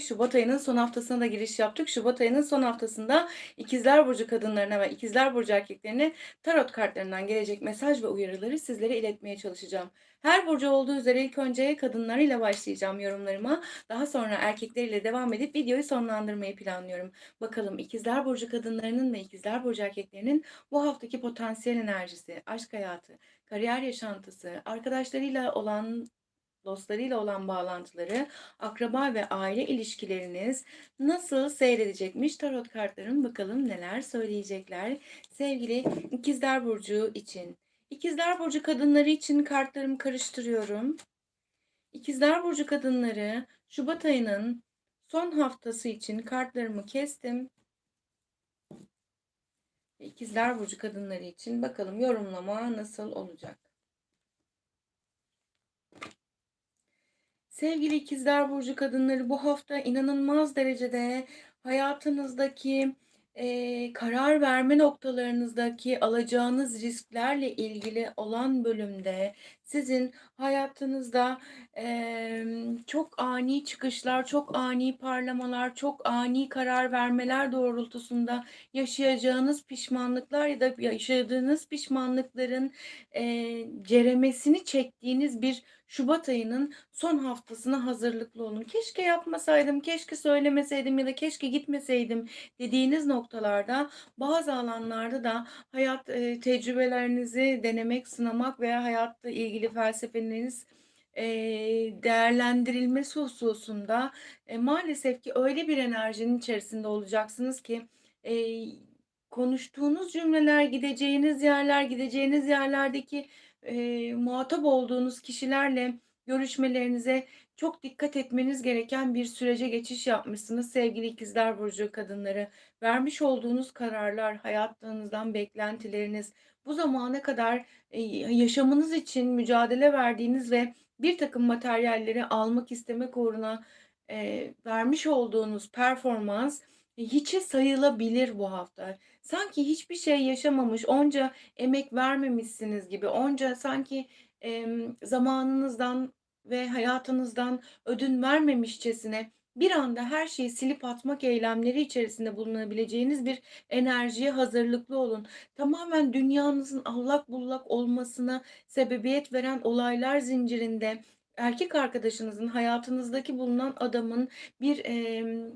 Şubat ayının son haftasına da giriş yaptık. Şubat ayının son haftasında İkizler Burcu kadınlarına ve İkizler Burcu erkeklerine tarot kartlarından gelecek mesaj ve uyarıları sizlere iletmeye çalışacağım. Her burcu olduğu üzere ilk önce kadınlarıyla başlayacağım yorumlarıma. Daha sonra erkekleriyle devam edip videoyu sonlandırmayı planlıyorum. Bakalım İkizler Burcu kadınlarının ve İkizler Burcu erkeklerinin bu haftaki potansiyel enerjisi, aşk hayatı, kariyer yaşantısı, arkadaşlarıyla olan dostlarıyla olan bağlantıları, akraba ve aile ilişkileriniz nasıl seyredecekmiş? Tarot kartlarım bakalım neler söyleyecekler. Sevgili İkizler Burcu için. İkizler Burcu kadınları için kartlarımı karıştırıyorum. İkizler Burcu kadınları Şubat ayının son haftası için kartlarımı kestim. İkizler Burcu kadınları için bakalım yorumlama nasıl olacak? Sevgili ikizler burcu kadınları bu hafta inanılmaz derecede hayatınızdaki e, karar verme noktalarınızdaki alacağınız risklerle ilgili olan bölümde sizin hayatınızda e, çok ani çıkışlar, çok ani parlamalar, çok ani karar vermeler doğrultusunda yaşayacağınız pişmanlıklar ya da yaşadığınız pişmanlıkların e, ceremesini çektiğiniz bir Şubat ayının son haftasına hazırlıklı olun. Keşke yapmasaydım, keşke söylemeseydim ya da keşke gitmeseydim dediğiniz noktalarda bazı alanlarda da hayat e, tecrübelerinizi denemek, sınamak veya hayatla ilgili felsefeniz e, değerlendirilmesi hususunda e, maalesef ki öyle bir enerjinin içerisinde olacaksınız ki e, konuştuğunuz cümleler, gideceğiniz yerler, gideceğiniz yerlerdeki e, muhatap olduğunuz kişilerle görüşmelerinize çok dikkat etmeniz gereken bir sürece geçiş yapmışsınız sevgili ikizler burcu kadınları. Vermiş olduğunuz kararlar, hayatınızdan beklentileriniz, bu zamana kadar e, yaşamınız için mücadele verdiğiniz ve bir takım materyalleri almak istemek uğruna e, vermiş olduğunuz performans hiçe sayılabilir bu hafta. Sanki hiçbir şey yaşamamış, onca emek vermemişsiniz gibi, onca sanki em, zamanınızdan ve hayatınızdan ödün vermemişçesine bir anda her şeyi silip atmak eylemleri içerisinde bulunabileceğiniz bir enerjiye hazırlıklı olun. Tamamen dünyanızın allak bullak olmasına sebebiyet veren olaylar zincirinde erkek arkadaşınızın hayatınızdaki bulunan adamın bir em,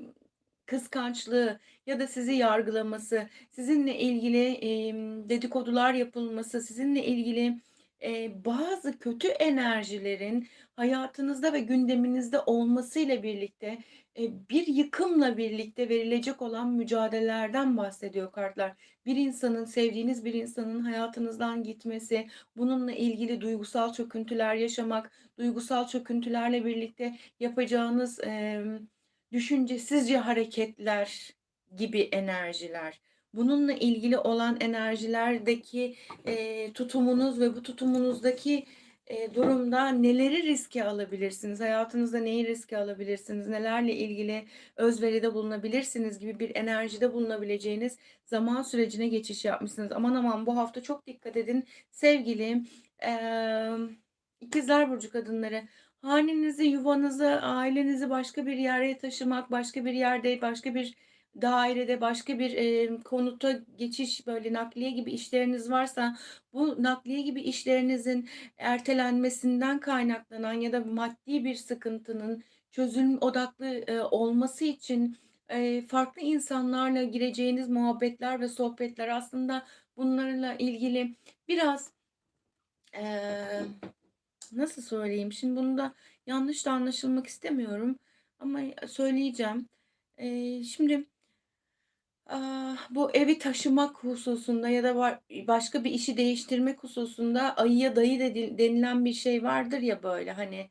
kıskançlığı ya da sizi yargılaması, sizinle ilgili em, dedikodular yapılması, sizinle ilgili e, bazı kötü enerjilerin hayatınızda ve gündeminizde olmasıyla birlikte e, bir yıkımla birlikte verilecek olan mücadelelerden bahsediyor kartlar. Bir insanın, sevdiğiniz bir insanın hayatınızdan gitmesi, bununla ilgili duygusal çöküntüler yaşamak, duygusal çöküntülerle birlikte yapacağınız... E, düşüncesizce hareketler gibi enerjiler. Bununla ilgili olan enerjilerdeki e, tutumunuz ve bu tutumunuzdaki e, durumda neleri riske alabilirsiniz? Hayatınızda neyi riske alabilirsiniz? Nelerle ilgili özveride bulunabilirsiniz gibi bir enerjide bulunabileceğiniz zaman sürecine geçiş yapmışsınız. Aman aman bu hafta çok dikkat edin sevgili e, ikizler burcu kadınları. Hanenizi, yuvanızı, ailenizi başka bir yere taşımak, başka bir yerde, başka bir dairede, başka bir e, konuta geçiş böyle nakliye gibi işleriniz varsa bu nakliye gibi işlerinizin ertelenmesinden kaynaklanan ya da maddi bir sıkıntının çözüm odaklı e, olması için e, farklı insanlarla gireceğiniz muhabbetler ve sohbetler aslında bunlarla ilgili biraz e, nasıl söyleyeyim? Şimdi bunu da yanlış da anlaşılmak istemiyorum ama söyleyeceğim. Ee, şimdi ah, bu evi taşımak hususunda ya da başka bir işi değiştirmek hususunda ayıya dayı denilen bir şey vardır ya böyle hani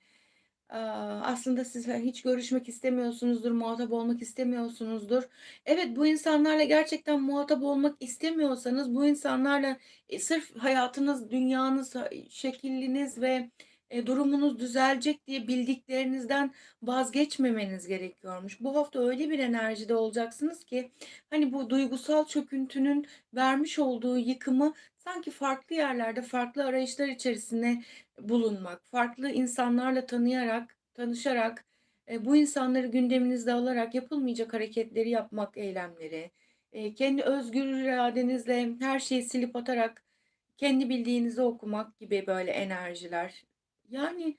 aslında siz hiç görüşmek istemiyorsunuzdur, muhatap olmak istemiyorsunuzdur. Evet, bu insanlarla gerçekten muhatap olmak istemiyorsanız bu insanlarla e, sırf hayatınız, dünyanız, şekliniz ve e, durumunuz düzelecek diye bildiklerinizden vazgeçmemeniz gerekiyormuş. Bu hafta öyle bir enerjide olacaksınız ki hani bu duygusal çöküntünün vermiş olduğu yıkımı sanki farklı yerlerde farklı arayışlar içerisinde bulunmak, farklı insanlarla tanıyarak, tanışarak Eee, bu insanları gündeminizde alarak yapılmayacak hareketleri yapmak, eylemleri, eee, kendi özgür iradenizle her şeyi silip atarak kendi bildiğinizi okumak gibi böyle enerjiler. Yani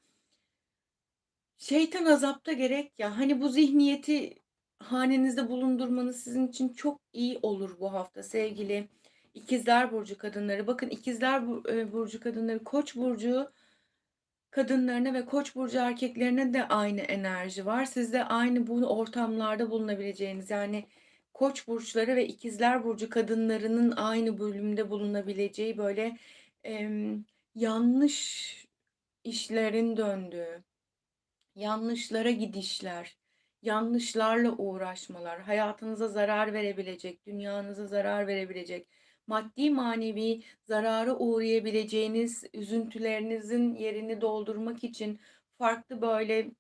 şeytan azapta gerek ya. Hani bu zihniyeti hanenizde bulundurmanız sizin için çok iyi olur bu hafta sevgili İkizler Burcu kadınları. Bakın İkizler e, Burcu kadınları, Koç burcu kadınlarına ve Koç burcu erkeklerine de aynı enerji var. Siz de aynı bu ortamlarda bulunabileceğiniz yani Koç burçları ve İkizler Burcu kadınlarının aynı bölümde bulunabileceği böyle em, yanlış işlerin döndüğü Yanlışlara gidişler, yanlışlarla uğraşmalar, hayatınıza zarar verebilecek, dünyanıza zarar verebilecek, maddi manevi zarara uğrayabileceğiniz üzüntülerinizin yerini doldurmak için farklı böyle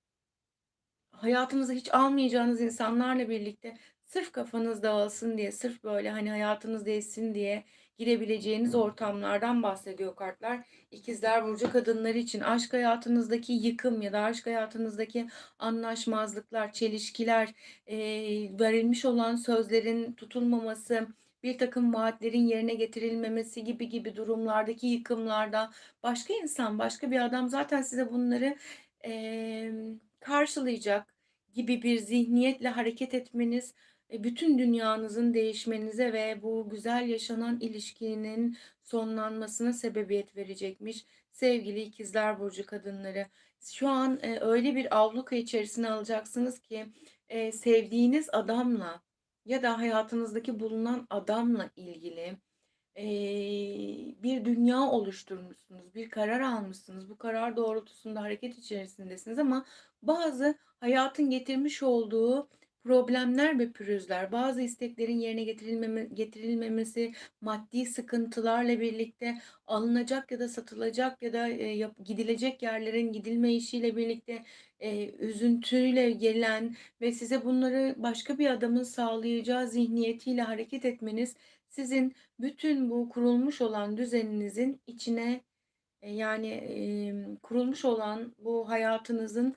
hayatınıza hiç almayacağınız insanlarla birlikte sırf kafanız dağılsın diye, sırf böyle hani hayatınız değişsin diye girebileceğiniz ortamlardan bahsediyor kartlar. İkizler Burcu kadınları için aşk hayatınızdaki yıkım ya da aşk hayatınızdaki anlaşmazlıklar, çelişkiler, eee, verilmiş olan sözlerin tutulmaması, bir takım vaatlerin yerine getirilmemesi gibi gibi durumlardaki yıkımlarda başka insan, başka bir adam zaten size bunları emm, karşılayacak gibi bir zihniyetle hareket etmeniz, bütün dünyanızın değişmenize ve bu güzel yaşanan ilişkinin sonlanmasına sebebiyet verecekmiş sevgili İkizler Burcu kadınları. Şu an, eee, öyle bir avluka içerisine alacaksınız ki, eee, sevdiğiniz adamla ya da hayatınızdaki bulunan adamla ilgili bir dünya oluşturmuşsunuz, bir karar almışsınız. Bu karar doğrultusunda hareket içerisindesiniz ama bazı hayatın getirmiş olduğu problemler ve pürüzler, bazı isteklerin yerine getirilmeme, getirilmemesi, maddi sıkıntılarla birlikte alınacak ya da satılacak ya da e, yap- gidilecek yerlerin gidilme işiyle birlikte e, üzüntüyle gelen ve size bunları başka bir adamın sağlayacağı zihniyetiyle hareket etmeniz sizin bütün bu kurulmuş olan düzeninizin içine e, yani em, kurulmuş olan bu hayatınızın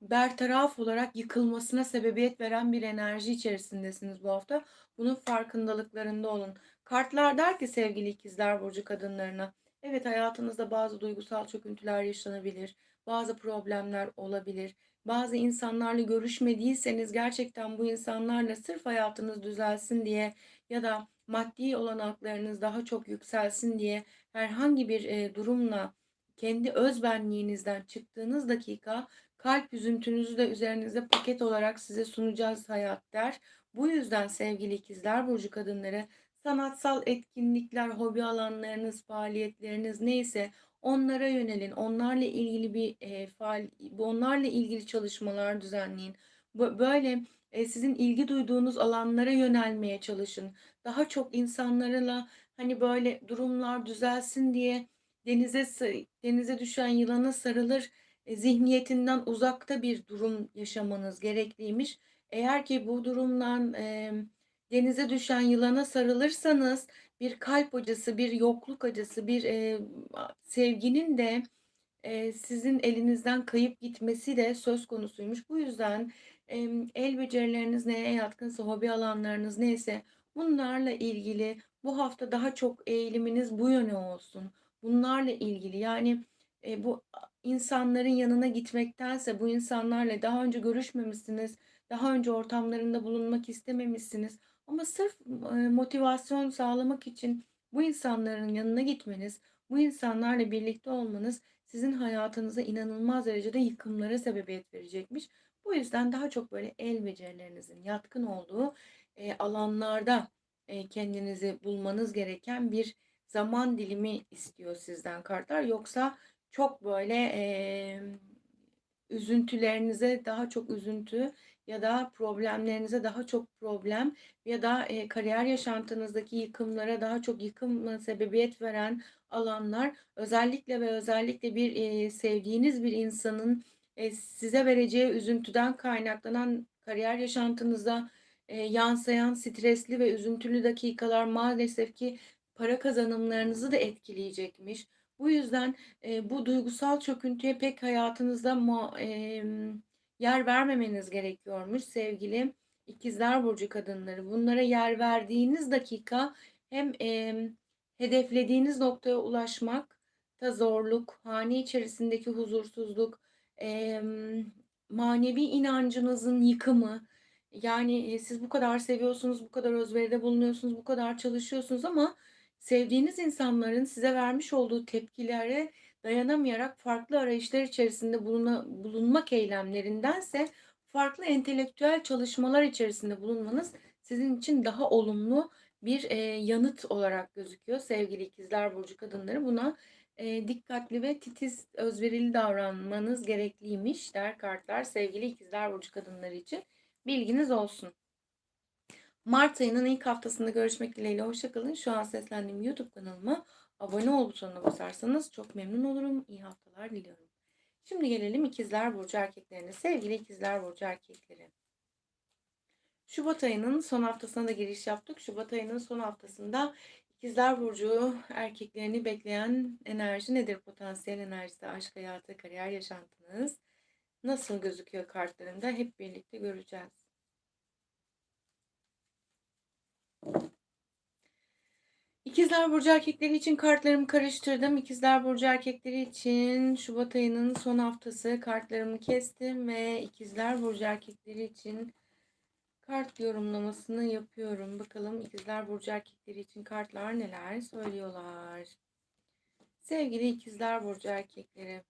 bertaraf olarak yıkılmasına sebebiyet veren bir enerji içerisindesiniz bu hafta. Bunun farkındalıklarında olun. Kartlar der ki sevgili ikizler burcu kadınlarına, evet hayatınızda bazı duygusal çöküntüler yaşanabilir, bazı problemler olabilir. Bazı insanlarla görüşmediyseniz gerçekten bu insanlarla sırf hayatınız düzelsin diye ya da maddi olanaklarınız daha çok yükselsin diye herhangi bir durumla kendi özbenliğinizden çıktığınız dakika kalp üzüntünüzü de üzerinize paket olarak size sunacağız hayat der. Bu yüzden sevgili ikizler burcu kadınları sanatsal etkinlikler, hobi alanlarınız, faaliyetleriniz neyse onlara yönelin. Onlarla ilgili bir e, faal, onlarla ilgili çalışmalar düzenleyin. Böyle e, sizin ilgi duyduğunuz alanlara yönelmeye çalışın. Daha çok insanlarla hani böyle durumlar düzelsin diye denize denize düşen yılana sarılır zihniyetinden uzakta bir durum yaşamanız gerekliymiş. Eğer ki bu durumdan e, denize düşen yılana sarılırsanız bir kalp acısı, bir yokluk acısı, bir e, sevginin de e, sizin elinizden kayıp gitmesi de söz konusuymuş. Bu yüzden em, el becerileriniz neye yatkınsa, hobi alanlarınız neyse bunlarla ilgili bu hafta daha çok eğiliminiz bu yöne olsun. Bunlarla ilgili yani e, bu insanların yanına gitmektense bu insanlarla daha önce görüşmemişsiniz, daha önce ortamlarında bulunmak istememişsiniz ama sırf e, motivasyon sağlamak için bu insanların yanına gitmeniz, bu insanlarla birlikte olmanız sizin hayatınıza inanılmaz derecede yıkımlara sebebiyet verecekmiş. Bu yüzden daha çok böyle el becerilerinizin yatkın olduğu e, alanlarda e, kendinizi bulmanız gereken bir zaman dilimi istiyor sizden kartlar. Yoksa çok böyle e, üzüntülerinize daha çok üzüntü ya da problemlerinize daha çok problem ya da e, kariyer yaşantınızdaki yıkımlara daha çok yıkıma sebebiyet veren alanlar özellikle ve özellikle bir e, sevdiğiniz bir insanın e, size vereceği üzüntüden kaynaklanan kariyer yaşantınıza e, yansıyan stresli ve üzüntülü dakikalar maalesef ki para kazanımlarınızı da etkileyecekmiş. Bu yüzden e, bu duygusal çöküntüye pek hayatınızda ma- em, yer vermemeniz gerekiyormuş sevgili İkizler Burcu kadınları. Bunlara yer verdiğiniz dakika hem eee, hedeflediğiniz noktaya ulaşmak da zorluk, hane içerisindeki huzursuzluk, emm, manevi inancınızın yıkımı, yani, eee, siz bu kadar seviyorsunuz, bu kadar özveride bulunuyorsunuz, bu kadar çalışıyorsunuz ama sevdiğiniz insanların size vermiş olduğu tepkilere dayanamayarak farklı arayışlar içerisinde buluna bulunmak eylemlerindense farklı entelektüel çalışmalar içerisinde bulunmanız sizin için daha olumlu bir, eee, yanıt olarak gözüküyor sevgili İkizler Burcu kadınları. Buna, eee, dikkatli ve titiz, özverili davranmanız gerekliymiş der kartlar sevgili İkizler Burcu kadınları için. Bilginiz olsun. Mart ayının ilk haftasında görüşmek dileğiyle hoşça kalın. Şu an seslendiğim YouTube kanalıma abone ol butonuna basarsanız çok memnun olurum. İyi haftalar diliyorum. Şimdi gelelim İkizler Burcu erkeklerine. Sevgili İkizler Burcu erkekleri. Şubat ayının son haftasına da giriş yaptık. Şubat ayının son haftasında İkizler Burcu erkeklerini bekleyen enerji nedir? Potansiyel enerjisi, aşk hayatı, kariyer yaşantınız nasıl gözüküyor kartlarında hep birlikte göreceğiz. İkizler Burcu erkekleri için kartlarımı karıştırdım. İkizler Burcu erkekleri için Şubat ayının son haftası kartlarımı kestim ve İkizler Burcu erkekleri için kart yorumlamasını yapıyorum. Bakalım İkizler Burcu erkekleri için kartlar neler söylüyorlar. Sevgili İkizler Burcu erkekleri.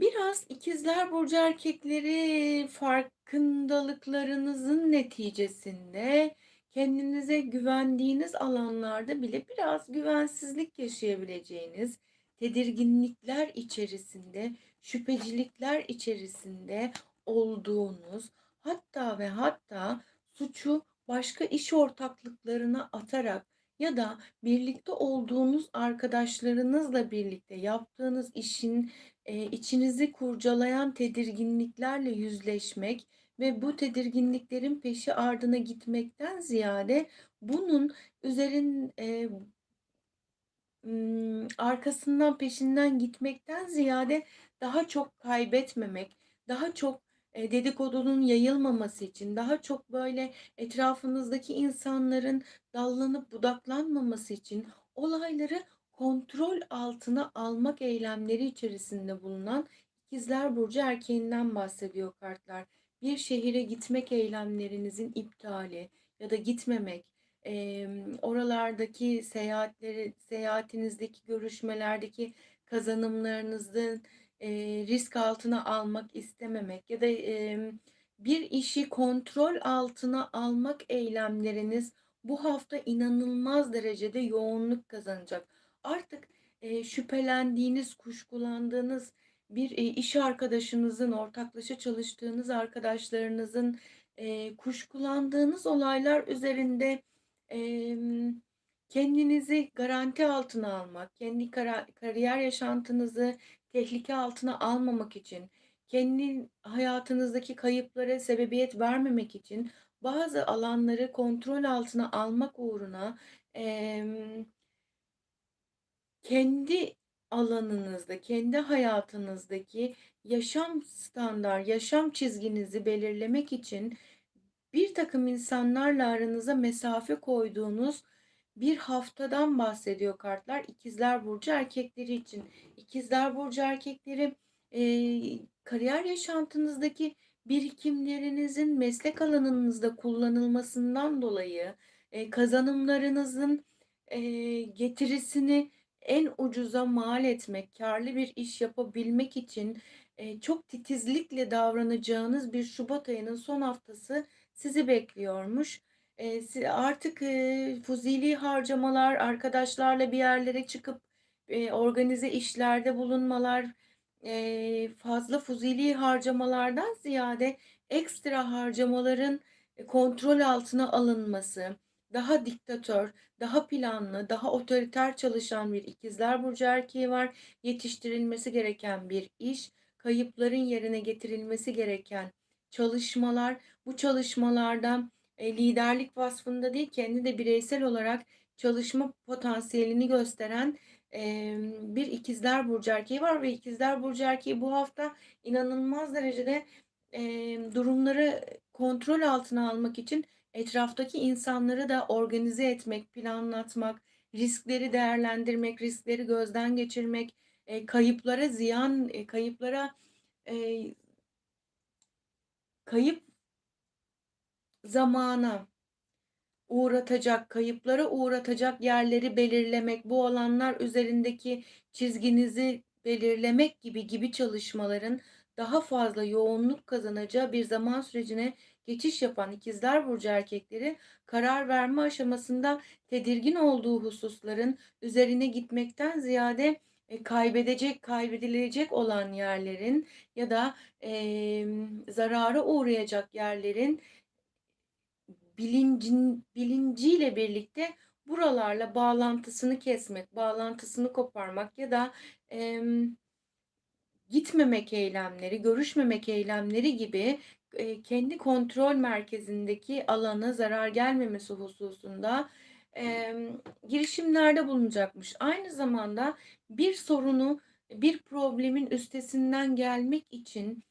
Biraz ikizler burcu erkekleri farkındalıklarınızın neticesinde kendinize güvendiğiniz alanlarda bile biraz güvensizlik yaşayabileceğiniz, tedirginlikler içerisinde, şüphecilikler içerisinde olduğunuz, hatta ve hatta suçu başka iş ortaklıklarına atarak ya da birlikte olduğunuz arkadaşlarınızla birlikte yaptığınız işin Eee, içinizi kurcalayan tedirginliklerle yüzleşmek ve bu tedirginliklerin peşi ardına gitmekten ziyade bunun üzerin ımm, arkasından, peşinden gitmekten ziyade daha çok kaybetmemek, daha çok, eee, dedikodunun yayılmaması için, daha çok böyle etrafınızdaki insanların dallanıp budaklanmaması için olayları kontrol altına almak eylemleri içerisinde bulunan İkizler Burcu erkeğinden bahsediyor kartlar. Bir şehire gitmek eylemlerinizin iptali ya da gitmemek, oralardaki seyahatleri seyahatinizdeki görüşmelerdeki kazanımlarınızın, risk altına almak istememek ya da, bir işi kontrol altına almak eylemleriniz bu hafta inanılmaz derecede yoğunluk kazanacak artık, eee, şüphelendiğiniz, kuşkulandığınız bir, eee, iş arkadaşınızın, ortaklaşa çalıştığınız arkadaşlarınızın, eee, kuşkulandığınız olaylar üzerinde, emm, kendinizi garanti altına almak, kendi kara kariyer yaşantınızı tehlike altına almamak için, kendi hayatınızdaki kayıplara sebebiyet vermemek için bazı alanları kontrol altına almak uğruna, emm kendi alanınızda, kendi hayatınızdaki yaşam standart, yaşam çizginizi belirlemek için bir takım insanlarla aranıza mesafe koyduğunuz bir haftadan bahsediyor kartlar. İkizler Burcu erkekleri için. İkizler Burcu erkekleri eee, kariyer yaşantınızdaki birikimlerinizin meslek alanınızda kullanılmasından dolayı eee, kazanımlarınızın eee, getirisini en ucuza mal etmek, kârlı bir iş yapabilmek için, çok titizlikle davranacağınız bir şubat ayının son haftası sizi bekliyormuş. Artık, eee, fuzuli harcamalar, arkadaşlarla bir yerlere çıkıp, organize işlerde bulunmalar, fazla fuzuli harcamalardan ziyade ekstra harcamaların, kontrol altına alınması, daha diktatör, daha planlı, daha otoriter çalışan bir ikizler burcu erkeği var. Yetiştirilmesi gereken bir iş, kayıpların yerine getirilmesi gereken çalışmalar, bu çalışmalarda, eee, liderlik vasfında değil, kendi de bireysel olarak çalışma potansiyelini gösteren, emm, bir İkizler Burcu erkeği var ve İkizler Burcu erkeği bu hafta inanılmaz derecede, emm, durumları kontrol altına almak için etraftaki insanları da organize etmek, planlatmak, riskleri değerlendirmek, riskleri gözden geçirmek, eee, kayıplara ziyan, eee, kayıplara, eee kayıp zamana uğratacak, kayıplara uğratacak yerleri belirlemek, bu alanlar üzerindeki çizginizi belirlemek gibi gibi çalışmaların daha fazla yoğunluk kazanacağı bir zaman sürecine geçiş yapan İkizler Burcu erkekleri karar verme aşamasında tedirgin olduğu hususların üzerine gitmekten ziyade e, kaybedecek, kaybedilecek olan yerlerin ya da emm, zarara uğrayacak yerlerin bilincin bilinciyle birlikte buralarla bağlantısını kesmek, bağlantısını koparmak ya da, emm, gitmemek eylemleri, görüşmemek eylemleri gibi, eee, kendi kontrol merkezindeki alana zarar gelmemesi hususunda, emm, girişimlerde bulunacakmış. Aynı zamanda bir sorunu, bir problemin üstesinden gelmek için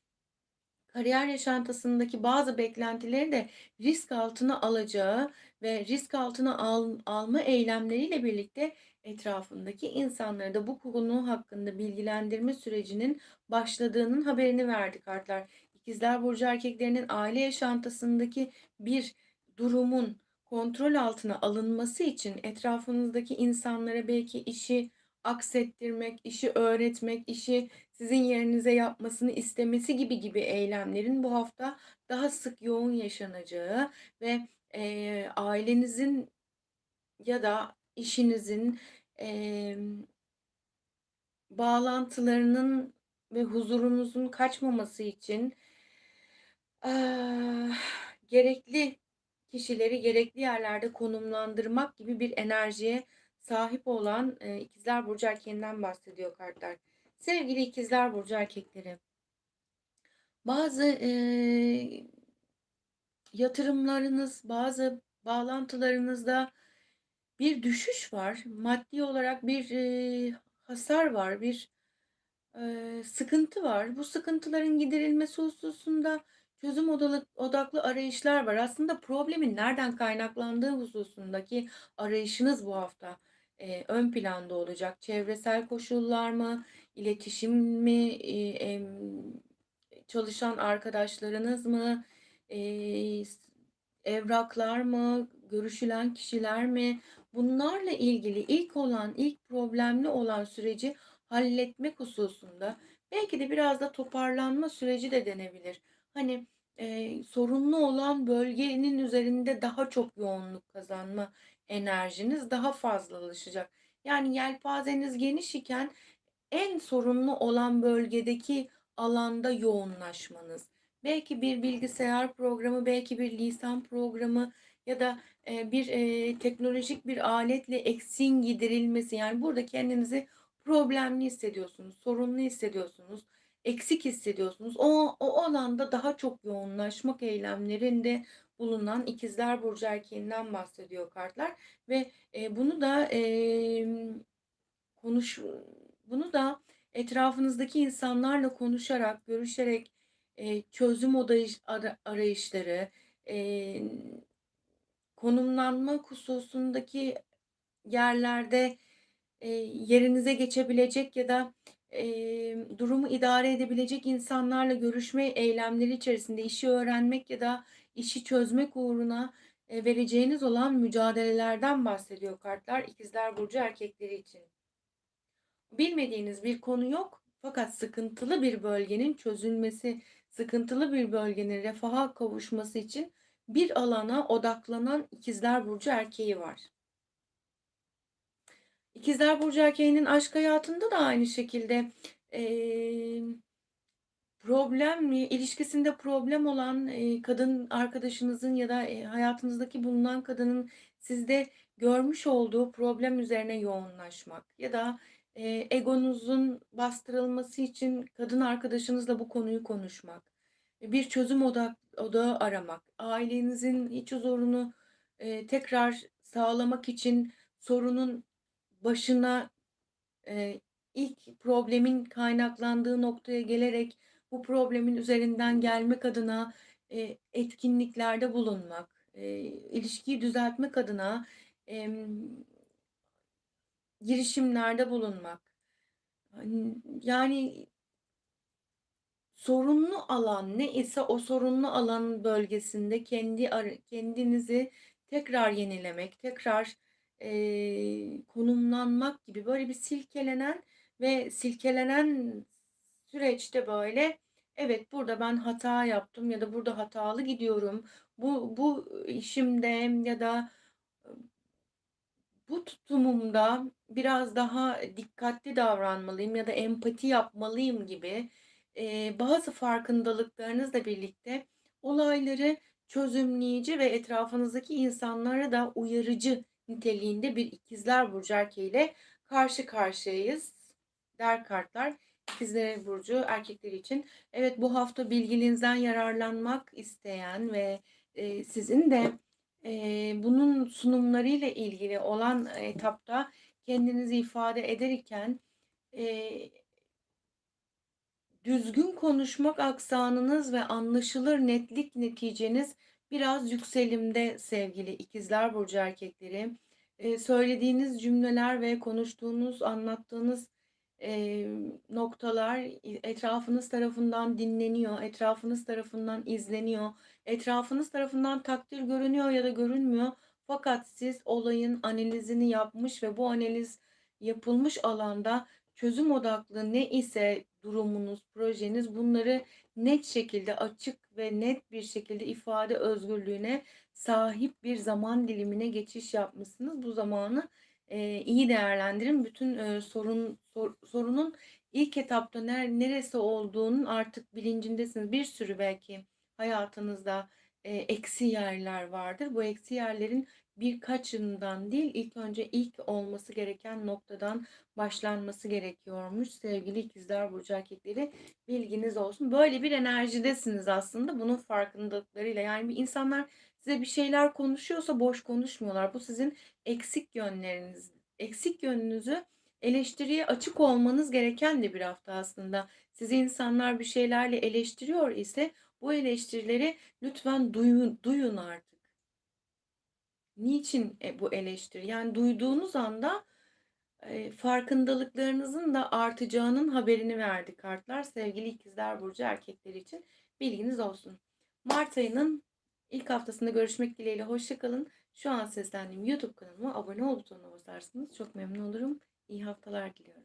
kariyer yaşantısındaki bazı beklentileri de risk altına alacağı ve risk altına al alma eylemleriyle birlikte etrafındaki insanları da bu konu hakkında bilgilendirme sürecinin başladığının haberini verdi kartlar. İkizler Burcu erkeklerinin aile yaşantısındaki bir durumun kontrol altına alınması için etrafınızdaki insanlara belki işi aksettirmek, işi öğretmek, işi sizin yerinize yapmasını istemesi gibi gibi eylemlerin bu hafta daha sık yoğun yaşanacağı ve, eee, ailenizin ya da işinizin, emm bağlantılarının ve huzurunuzun kaçmaması için, aaa, gerekli kişileri gerekli yerlerde konumlandırmak gibi bir enerjiye sahip olan, eee, İkizler Burcu erkeğinden bahsediyor kartlar. Sevgili İkizler Burcu erkekleri bazı, eee, yatırımlarınız, bazı bağlantılarınızda bir düşüş var. Maddi olarak bir, eee, hasar var, bir, eee, sıkıntı var. Bu sıkıntıların giderilmesi hususunda çözüm odaklı arayışlar var. Aslında problemin nereden kaynaklandığı hususundaki arayışınız bu hafta, eee, ön planda olacak. Çevresel koşullar mı, iletişim mi, eee, emm, çalışan arkadaşlarınız mı, s evraklar mı, görüşülen kişiler mi? Bunlarla ilgili ilk olan, ilk problemli olan süreci halletmek hususunda belki de biraz da toparlanma süreci de denebilir. Hani, eee, sorunlu olan bölgenin üzerinde daha çok yoğunluk kazanma enerjiniz daha fazlalaşacak. Yani yelpazeniz geniş iken en sorunlu olan bölgedeki alanda yoğunlaşmanız. Belki bir bilgisayar programı, belki bir lisan programı ya da, eee, bir, eee, teknolojik bir aletle eksiğin giderilmesi. Yani burada kendinizi problemli hissediyorsunuz, sorunlu hissediyorsunuz, eksik hissediyorsunuz. O o alanda daha çok yoğunlaşmak eylemlerinde bulunan İkizler Burcu erkeğinden bahsediyor kartlar ve, eee, bunu da, emm, konuş bunu da etrafınızdaki insanlarla konuşarak, görüşerek, eee, çözüm odayış ara arayışları, eee, konumlanma hususundaki yerlerde, eee, yerinize geçebilecek ya da, emm, durumu idare edebilecek insanlarla görüşme eylemleri içerisinde işi öğrenmek ya da işi çözmek uğruna, eee, vereceğiniz olan mücadelelerden bahsediyor kartlar İkizler Burcu erkekleri için. Bilmediğiniz bir konu yok fakat sıkıntılı bir bölgenin çözülmesi, sıkıntılı bir bölgenin refaha kavuşması için bir alana odaklanan İkizler Burcu erkeği var. İkizler Burcu erkeğinin aşk hayatında da aynı şekilde, emm, problemli, ilişkisinde problem olan, eee, kadın arkadaşınızın ya da, eee, hayatınızdaki bulunan kadının sizde görmüş olduğu problem üzerine yoğunlaşmak ya da, eee, egonuzun bastırılması için kadın arkadaşınızla bu konuyu konuşmak. bir çözüm odak odağı aramak, ailenizin iç huzurunu, eee, tekrar sağlamak için sorunun başına, eee, ilk problemin kaynaklandığı noktaya gelerek bu problemin üzerinden gelmek adına, eee, etkinliklerde bulunmak, eee, ilişkiyi düzeltmek adına, emm, girişimlerde bulunmak. Hani, yani sorunlu alan ne ise o sorunlu alanın bölgesinde kendi kendinizi tekrar yenilemek, tekrar, eee, konumlanmak gibi böyle bir silkelenen ve silkelenen süreçte böyle, evet, burada ben hata yaptım ya da burada hatalı gidiyorum. Bu bu işimde ya da bu tutumumda biraz daha dikkatli davranmalıyım ya da empati yapmalıyım gibi, eee, bazı farkındalıklarınızla birlikte olayları çözümleyici ve etrafınızdaki insanlara da uyarıcı niteliğinde bir İkizler Burcu erkeğiyle karşı karşıyayız der kartlar. İkizler Burcu erkekleri için. Evet, bu hafta bilgiliğinizden yararlanmak isteyen ve, eee, sizin de, eee, bunun sunumlarıyla ilgili olan etapta kendinizi ifade eder iken, eee düzgün konuşmak aksanınız ve anlaşılır netlik neticeniz biraz yükselimde sevgili İkizler Burcu erkekleri. Eee, söylediğiniz cümleler ve konuştuğunuz, anlattığınız, eee, noktalar, etrafınız tarafından dinleniyor, etrafınız tarafından izleniyor, etrafınız tarafından takdir görünüyor ya da görünmüyor. Fakat siz olayın analizini yapmış ve bu analiz yapılmış alanda çözüm odaklı ne ise durumunuz, projeniz bunları net şekilde, açık ve net bir şekilde ifade özgürlüğüne sahip bir zaman dilimine geçiş yapmışsınız. Bu zamanı, eee, iyi değerlendirin. Bütün, eee, sorun sor sorunun ilk etapta ner neresi olduğunun artık bilincindesiniz. Bir sürü belki hayatınızda, eee, eksi yerler vardır. Bu eksi yerlerin birkaçından değil, ilk önce ilk olması gereken noktadan başlanması gerekiyormuş sevgili İkizler Burcu erkekleri. Bilginiz olsun. Böyle bir enerjidesiniz aslında bunun farkındalıklarıyla. Yani bir insanlar size bir şeyler konuşuyorsa boş konuşmuyorlar. Bu sizin eksik yönleriniz. Eksik yönünüzü eleştiriye açık olmanız gereken de bir hafta aslında. Sizi insanlar bir şeylerle eleştiriyor ise bu eleştirileri lütfen duyun duyun artık. Niçin, eee, bu eleştiri? Yani duyduğunuz anda, eee, farkındalıklarınızın da artacağının haberini verdi kartlar sevgili İkizler Burcu erkekleri için. Bilginiz olsun. Mart ayının ilk haftasında görüşmek dileğiyle hoşça kalın. Şu an seslendiğim YouTube kanalıma abone ol butonuna basarsanız çok memnun olurum. İyi haftalar diliyorum.